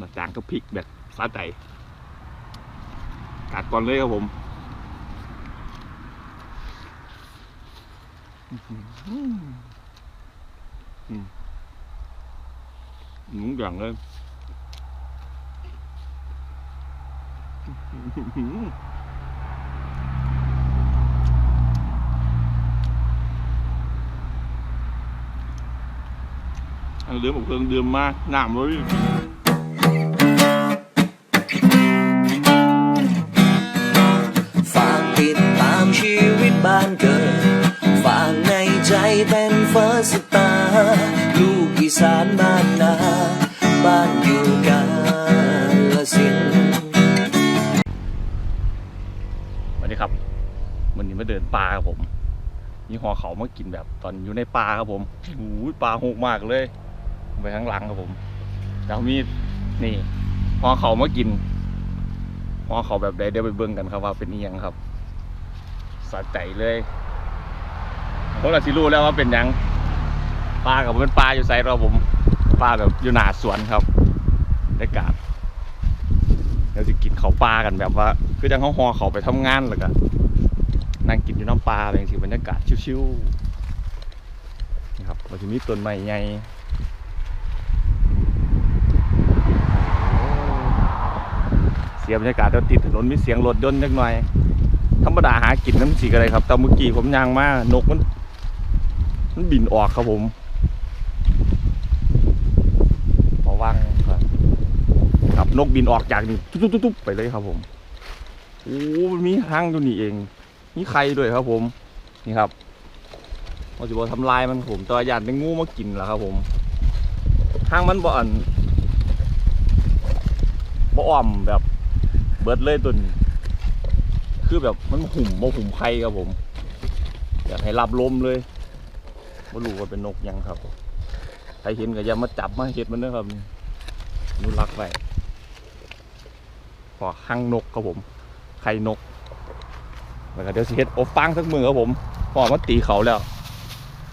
มาจางก็พริกแบบสาใจกัดก่อนเลยครับผมหนุ่มอย่างเลยเดืออันเดือมเครื่องดื่มมาหน้ำเลย ดินป่าครับผม มีหอเขามากินแบบตอนอยู่ในป่าครับผมโอ้ยป่าโหกมากเลย ไปข้างหลังครับผมแล้วมีนี่หอเขามากินหอเขาแบบใดเดี๋ยวไปเบิ่งกันครับว่าเป็นยังครับสะใจเลยผมก็สิรู้แล้วว่าเป็นยังปลากับผมเป็นปลาอยู่ไซเราผมปลาแบบอยู่หนาสวนครับได้กาศเราจะกินเขาปลากันแบบว่า คือจังเขาหอเขาไปทำงานแล้วก็นั่ นั่งกินอยู่น้ำปลาอะไรอย่างสิบรรยากาศชิวๆนี่ครับมันจะมีต้นไม้ใหญ่เสียบรรยากาศตอนติดถนนมีเสียงรถยนต์นิดหน่อย ธรรมดาหากินน้ำสีอะไรครับแต่เมื่อกี้ผมยางมากนกมันมันบินออกครับผมระวังครับครับนกบินออกจากนี่ตุ๊บตุ๊บตุ๊บไปเลยครับผมโอ้มันมีหางอยู่นี่เอง มีไข่ด้วยครับผมนี่ครับเราจะบอกทำลายมันผมตัวหยาดเป็นงูมากินแหละครับผมห้างมันบ่อนบ่อ่อมแบบเบิดเลยตัวนี้คือแบบมันหุ่มบ่หุ่มไข่ครับผม อยากให้รับลมเลยไม่รู้ว่าเป็นนกยังครับใครเห็นก็อย่ามาจับมาเห็ดมันนะครับนี่นุรักไว้ขอหั่งนกครับผม ไข่นก แล้วก็เดี๋ยวสิเฮ็ดอบฟางสักมือครับผมพอมาตีเขาแล้ว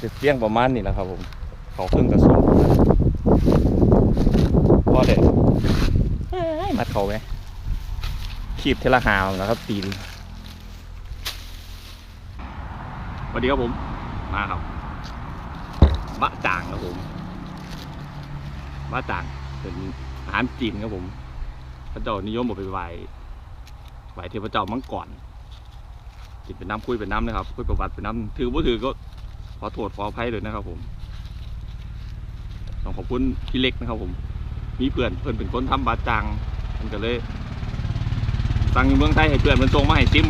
จะเฟี้ยงประมาณนี้แหละครับผมเขาครึ่งกระสุนพอเด็ดมัดเขาไหมขีบเทละหาวนะครับตีนสวัสดีครับผม มาครับบะจ่างครับผมบะจ่างเป็นอาหารจีนครับผมพระเจ้านิยมบอกไปไหว้ไหว้เทพเจ้ามังกร กินเป็นน้ำคุยเป็นน้ำนะครับคุยประวัติเป็นน้ำถือว่าถือก็ขอโทษขออภัยเลยนะครับ ผมต้องขอบคุณพี่เล็กนะครับ ผม มีเพื่อนเพื่อนเป็นคนทำบาจางมันก็เลยสั่งเมืองไทยให้เพื่อนมันส่งมาให้ซิม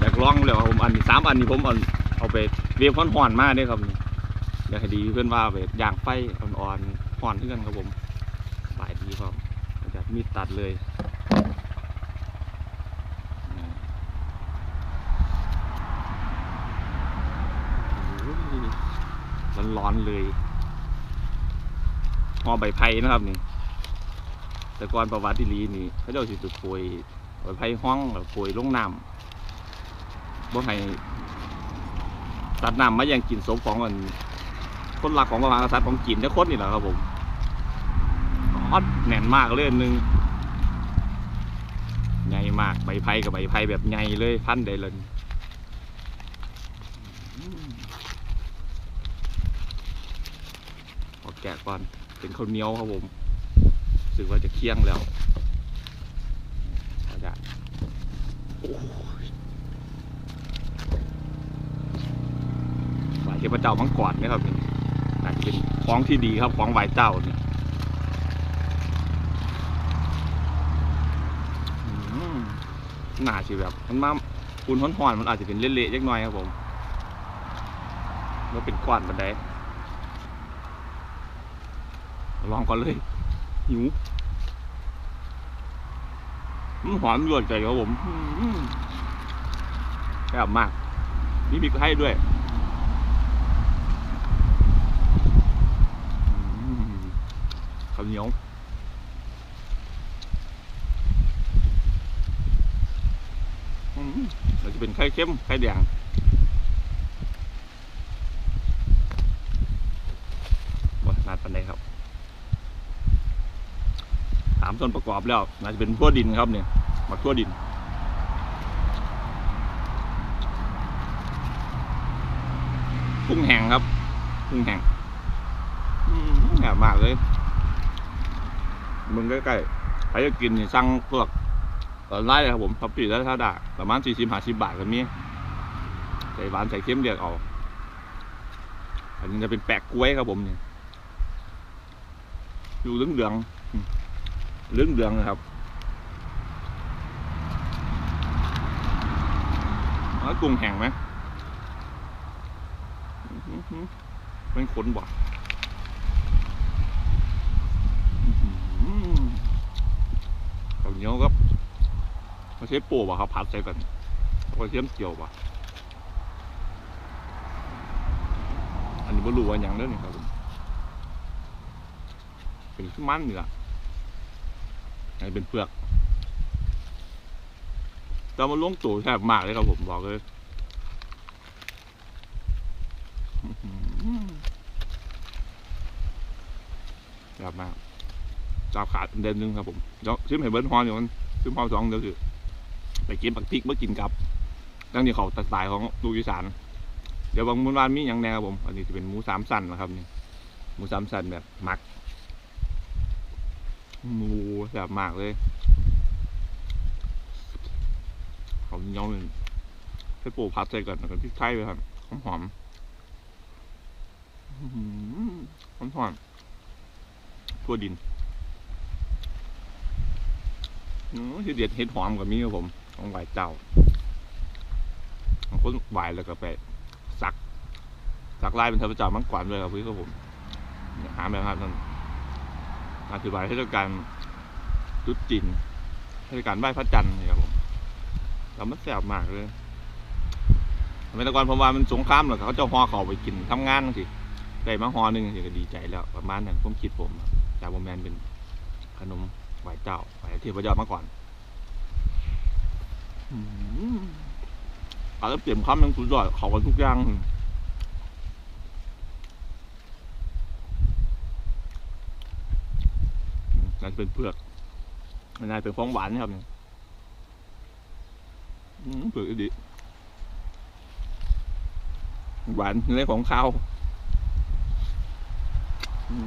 อยากลองแล้วผมอันนี้สามอันนี้ผมเอาเอาไปเวียบห่อนๆมาเนี่ยครับอยากให้ดีเพื่อนว่าไปย่างไฟอ่อนๆห่อนขึ้นกันครับผมสายดีครับจากมีดตัดเลย ร้อนๆเลยหอใบไผ่นะครับนี่ แต่ก่อนประวัติลีนี่เขาเจ้าสิตุกปวยใบไผ่ห้องแล้วปวยลงน้ำบ่ให้สัตว์น้ำมาอยังกินศพของมันคนหลักของพระมหากษัตริย์ของจีนจะคนนี่แหละครับผมอดแน่นมากเลยอันหนึงใหญ่มากใบไผ่กับใบไผ่แบบใหญ่เลยพันได้เลยอืมขอ แกะก่อน เป็นข้าวเหนียวครับผมสึกว่าจะเคี่ยงแล้วอาจารย์โอ้ไหวเทพเจ้ามังกรไหมครับนี่น่าจะเป็นของที่ดีครับของไหวเจ้าเนี่ยอืมน่าสิแบบมันมาอุ่นห้อนๆมันอาจจะเป็นเละๆจักน่อยครับผมมันเป็นก้อนบันได ลองก่อนเลยหิวอืมหอมรวนใจครับผมแซ่บมากมีพริกให้ด้วยข้าวเหนียวอืมเราจะเป็นไข่เค็มไข่แดงว่านาดปันไดครับามส่วนประกอบแล้วน่าจะเป็นทั่วดินครับเนี่ยหมักทั่วดินกุ้งแห้งครับกุ้งแห้งแห้งมากเลย มึงใกล้ๆใครจะกินนี่สั่งพวกออนไลน์เลยครับผมท็อปปี้แล้วถ้าได้ประมาณสี่สิบห้าสิบบาทก็มีใส่หวานใส่เค็มเรียกเอา อันนี้จะเป็นแปะกล้วยครับผมเนี่ยอยู่เหลืองเหลืองๆ เหลืองเหลืองนะครับแล้วกุ้งแห้งไหมเป็นขนบ่ข้าวเหนียวครับม่ใช่ปูบ่ะครับผัดใส่กันกระเทียมเจียวบ่ะอันนี้ไม่รู้ว่าอย่างเด้อนี่ครับเป็นขี้มันนี่แหละ อันนี้เป็นเปลือกแต่มันลงตัวแทบมากเลยครับผมบอกเลยแซ่บมากจับขาดเด่นหนึงครับผมเดี๋ยวชิมให้เบิร์นฮอนอยู่มันชิมฮอนสองเดี๋ยวคือไปกินปักพริกมากินกับตั้งที่เขาตัดสายของลูกอีสาน เดี๋ยวบางมื้อวานมีอย่างแนวผม อันนี้จะเป็นหมูสามสันนะครับนี่ หมูสามสันแบบหมัก มูแบบมากเลยเขาเหนียวเลยให้ปูพัดใส่ก่อนแล้วก็พริกไทยไปครับหอมหอมหอมหอมทั่วดินอือที่เด็ดเห็ดหอมกับมีครับผมของไหวเจ้าบางคนไหวแล้วก็ไปสักสักลายเป็นเทพเจ้ามังกรเลยครับพี่ครับผมหาแบบครับท่าน อธิบายเทศกาลจุดจีนเทศกาลไหว้พระจันทร์นี่ครับผมแล้วมันแสบมากเลยสมัยตะกอนผมว่ามันสงครามหรอกเขาจ้าฮอเขาไปกินทำงานสิได้มาฮอหนึ่งสิก็ดีใจแล้วประมาณนั้นผมคิดผมจากโมแมนเป็นขนมไหวเจ้าไหวเทพเจ้ามาก่อนอืมอาจจะเปลี่ยนคำยังสุดยอดเขากันทุกอย่าง นั่นเป็นเผือกมันน่าเป็นของหวานนะครับเนี่ยอืมเผือกดีหวานในของข้าวอืม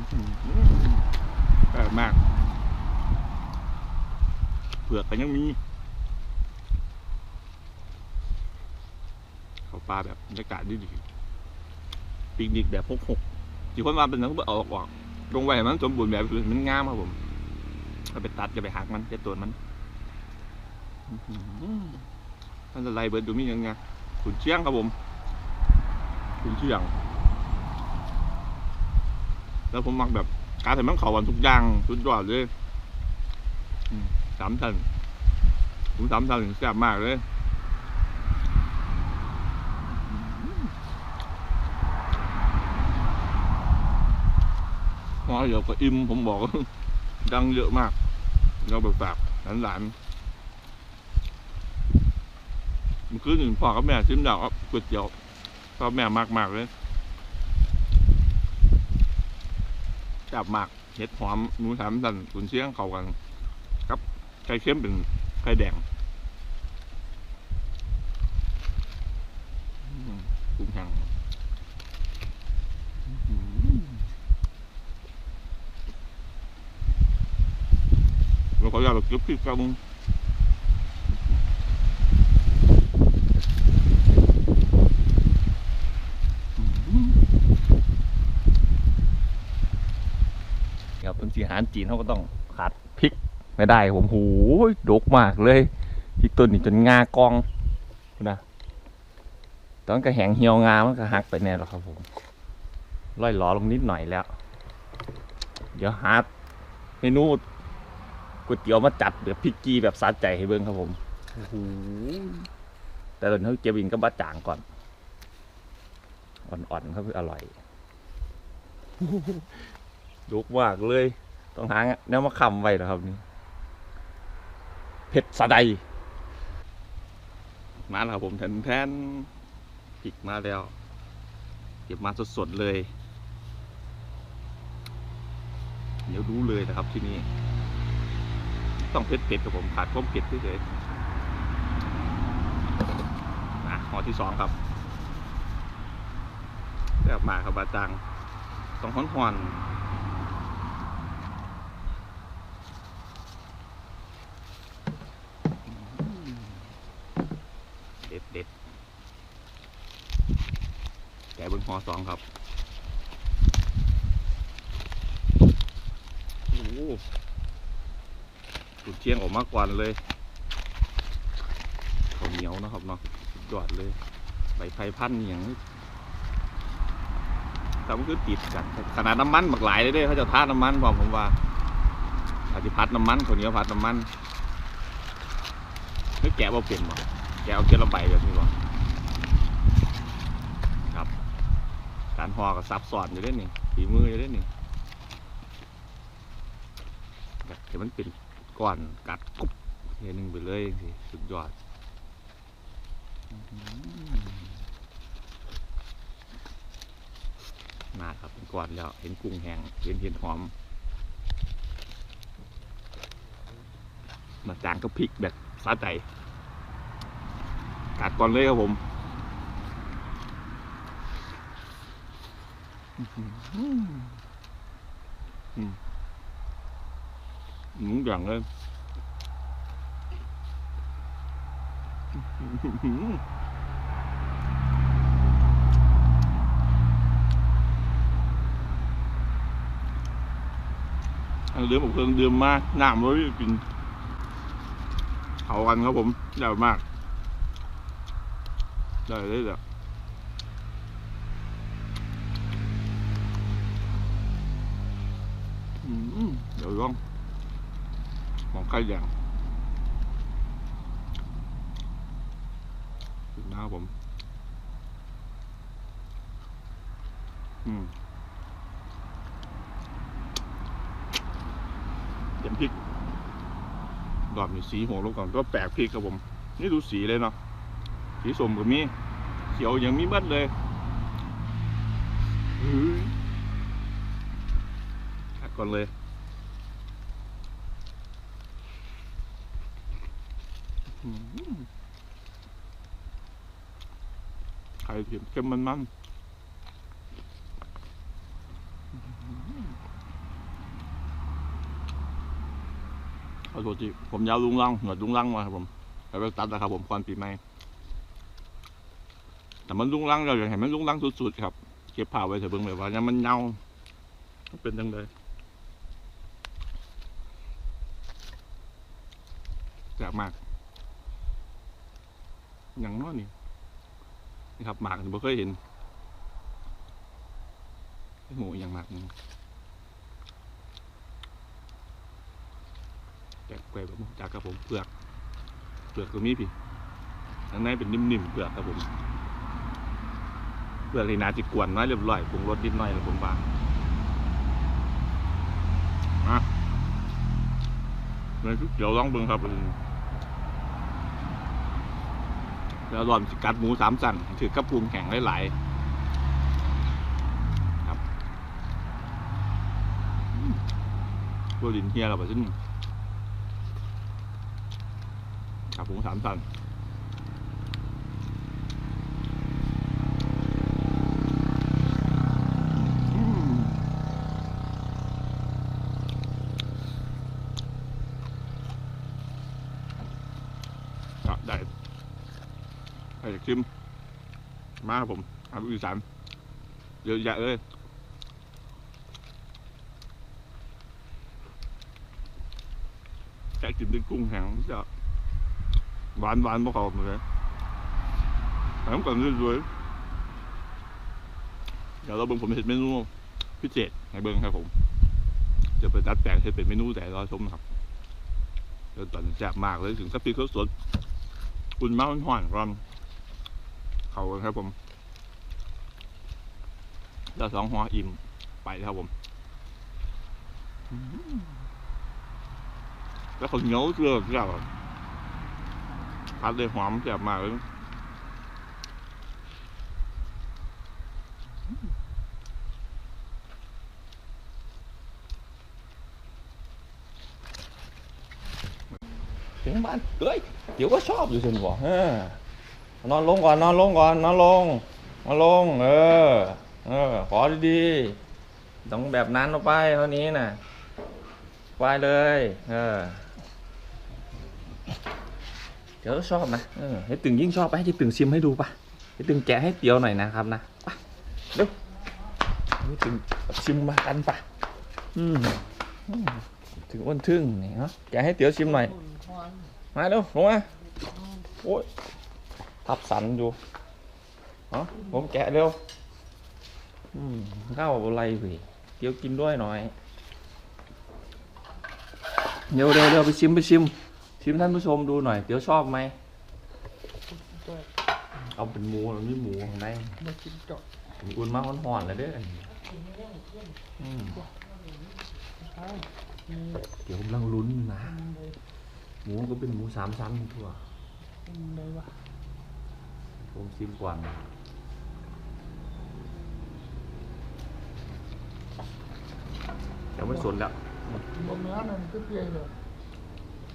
แปลกมาก เผือกก็ยังมีเขาปลาแบบบรรยากาศดีดีปิกนิกแบบพกหกที่คนมาเป็นนักเอาออกออกลงไว้ให้มันสมบูรณ์แบบมันงามครับผม ก็ไปตัดจะไปหักมันจะตัวมันท่านจะไล่เบิร์ดดูมียังไงขุนเชียงครับผมขุนเชียง แล้วผมมักแบบการใส่มันเขาวันทุกอย่างสุดยอดเลยสามชั้นผมสามชั้นถึงแซ่บมากเลยพอเดี๋ยวก็อิ่มผมบอก ดังเยอะมาก เราแบบแบบหลานๆมันคือหนึ่งพ่อกับแม่ชิมดาวก๋วยเตี๋ยวพ่อแม่มากมากๆเลยจับมากเห็ดหอมหนูสามสันขุนเชียงเข้ากัน ครับไข่เค็มเป็นไข่แดงอืมกุ้งแห้งอื้อหือ เราขออนุญาตเราเก็บคลิปกันครับเป็นสีหารจีนเขาก็ต้องขาดพริกไม่ได้ผมโหดกมากเลยพริกต้นนี้จนงากองนะตอนกระแหงเหี่ยวงามันก็หักไปแน่แล้วครับผมร่อยหลอลงนิดหน่อยแล้ว เดี๋ยวหาเมนู ก๋วยเตี๋ยวมาจัดแบบพริกกีแบบสาใจให้เบิ้งครับผมโอ้โหแต่ตอนนี้เขาเก็บอินก็บะจ่างก่อน อ่อนๆครับคืออร่อยลุกมากเลย ต้องหาแนวมาคำไว้นะครับนี่เผ็ดสะใดมาแล้วครับผมแทนแทนพริกมาแล้ว เก็บมาสดๆเลย เดี๋ยวรู้เลยนะครับที่นี่ ต้องเผ็ดเผ็ดกับผมขาดความเผ็ดเฉยๆนะห่อที่สองครับแซ่บมากครับบาจังต้องฮ้อนๆเด็ดเด็ดแกะบิ้งห่อสองครับ โอ้ จุดเทียงออกมากกว่าเลยข้าวเหนียวนะครับเนาะสุดยอดเลย ใบไผ่พันธุ์อย่างนี้แต่มันคือติดกันขนาดน้ำมันบักหลายเลยเด้เขาจะทาน้ำมันพร้อมผมว่าอาจจะพัดน้ำมันข้าวเหนียวพัดน้ำมันนึกแกะว่าเปลี่ยนบ่แกะเอาเกละใบแบบนี้บ่ครับการห่อกับซับซ้อนอยู่ด้วยนี่ฝีมืออยู่ด้วยนี่แบบเดี๋ยวมันเป็น ก่อนกัดกุบเทหนึ่งไปเลยสิสุดยอดมาครับเป็นก่อนแล้ว เห็นกุ้งแห้งเห็นเห็ดหอม มาจางก็พริกแบบสะใจกัดก่อนเลยครับผมอืม หมูอย่างเลยอันเรือผมเครื่องดื่มมากน้ำเลยกินเขากันครับผมใกได้เลยจ้ะอืมเดี๋ยวลองของไก่ย่างนะครับผม อืมเต็มพริกดอกมีสีหัวลงก่อนก็แปลกพริกครับผม นี่ดูสีเลยเนาะ สีสมก็มีเขียวยังมีเบัดเลยฮ้ยตัดก่อนเลย อืม ไข่เค็มเค็มมันมันขอโทษทีผมยาวลุงลังหนวดลุงลังมาครับผมไปไปตัดนะครับผมก่อนปีใหม่แต่มันลุงลังเราอยากเห็นมันลุงลังสุดๆครับ เก็บผ้าไว้เถอะเบิ่งแบบว่าเนี่ยมันเงาเป็นจังเลยแซ่มาก อย่างน้อยนี่นี่ครับหมากผมเคยเห็นหมูอย่างหมากนึงแกะแกวแบบจากครับผมเปลือก เปลือกตรงนี้พี่ข้างในเป็นนิ่มๆเปลือกครับผมเปลือกที่นาจิกวนน้อยเรียบร้อยปรุงรสนิดหน่อยแล้วผมบางนะเลยเดี๋ยวลองเบิ่งครับ แล้วรอมสกัดหมูสามสั่นถือกระพุงแข็งหลายๆครับตัวลินเฮียเราไปซึ่งกับหมูสามสั่นอืมอะได้ ใครจะชิม มาครับผมอาหารอีสานเยอะแยะเลยแค่กินด้วยกุ้งแห้งจะหวานหวานพวกเขาเลยแต่ต้องก่อนรวยเดี๋ยวเราเบิ่งผมเห็นเมนูพิเศษให้เบิ่งครับผม จะไปดัดแปลงให้เป็นเมนูแต่รอชมครับเดี๋ยวตอนแซ่บมากเลยถึงกับพริกเขาสดอุ่นมากมันห่อนร้อน เขาครับผมแล้วสองหัวอิ่มไปครับผมแล้วเขาเหนียวเกลือเกลือพัดเลยหอมแซ่บมากเลยถึงบ้านเฮ้ยเดี๋ยวก็ชอบอยู่สินบอกเออ นอนลงก่อนนอนลงก่อนนอนลงนอนลง เออ เออ ขอดีๆต้องแบบนั้นลงไปเท่านี้น่ะไปเลย เออเดี๋ยวชอบนะเออให้ตึงยิ่งชอบไปให้ตึงชิมให้ดูปะให้ตึงแกะให้เตียวหน่อยนะครับนะไปเร็วให้ตึงชิมมากันปะอืมอืมถึงอ้วนทึ่งนี่เนาะแกะให้เตียวชิมหน่อยมาเร็วลงมาโอ้ย ทับสันอยู่เนาะผมแกะเร็ว อืมข้าวอะไรพี่เดี๋ยวกินด้วยหน่อย เร็วเร็วเร็วไปชิมไปชิม ชิมท่านผู้ชมดูหน่อยเดี๋ยวชอบไหม เอาเป็นหมูมันมีหมูข้างใน มากินจบอุ่นมากห่อนๆเลยเด้ออันนี้อืมเดี๋ยวกำลังลุ้นนะ หมูก็เป็นหมูสามชั้นทั่วเลยวะ ผมชิมก่อนเดี๋ยวไม่สนแล้วบนเนื้อมันก็เปรี้ยวเลย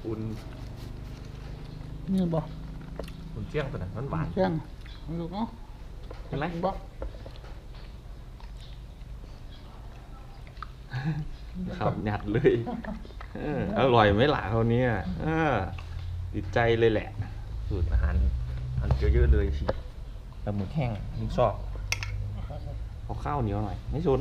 อุ่นนี่บ่อุ่นเจียงตัวนั้นมันหวานแข้งลูกเนาะเห็นไหมบ่ครับหยัดเลยเอออร่อยไหมล่ะเขาวเนี้ยเออติดใจเลยแหละ สูตรอาหารอัน เยอะๆเลยสิปลาหมึกแห้งยิ่งชอบเอาข้าวเหนียวหน่อยไม่สน